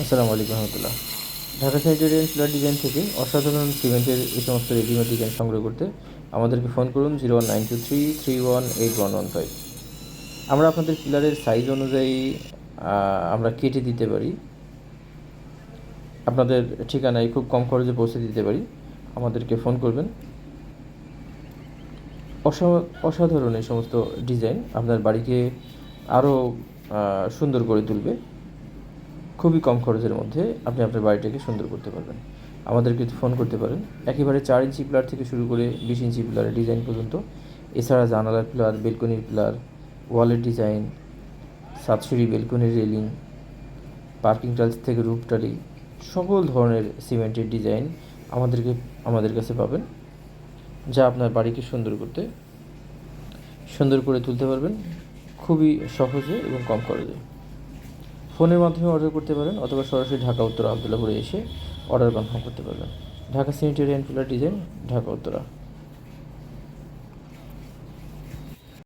আসসালামু আলাইকুম রহমতুল্লাহ। ঢাকা স্যানিটেরিয়ান ফ্ল্যাট ডিজাইন থেকে অসাধারণ সিমেন্টের এই সমস্ত রেডিমেড ডিজাইন সংগ্রহ করতে আমাদেরকে ফোন করুন zero one nine two three three one eight one one five. আমরা আপনাদের পিলারের সাইজ অনুযায়ী আমরা কেটে দিতে পারি। আপনাদের ঠিকানায় খুব কম খরচে পৌঁছে দিতে পারি। আমাদেরকে ফোন করবেন। অসা- অসাধারণ এই সমস্ত ডিজাইন আপনার বাড়িকে আরও সুন্দর করে তুলবে। খুবই কম খরচের মধ্যে আপনি আপনার বাড়িটাকে সুন্দর করতে পারবেন। আমাদেরকে ফোন করতে পারেন। একেবারে চার ইঞ্চি পিলার থেকে শুরু করে বিশ ইঞ্চি পিলারের ডিজাইন পর্যন্ত। এছাড়া জানালার পিলার বেলকনির পিলার ওয়ালের ডিজাইন সাতসুরি বেলকনির রেলিং পার্কিং টাইলস থেকে রুফ টালি সকল ধরনের সিমেন্টের ডিজাইন আমাদেরকে, আমাদের কাছে পাবেন, যা আপনার বাড়িকে সুন্দর করতে, সুন্দর করে তুলতে পারবেন। খুবই সহজে এবং কম খরচে। ফোনের মাধ্যমে অর্ডার করতে পারেন অথবা সরাসরি ঢাকা, উত্তরা আবদুল্লাপুরে এসে অর্ডার কনফার্ম করতে পারবেন। Dhaka sanitary and flower design Dhaka, Uttara.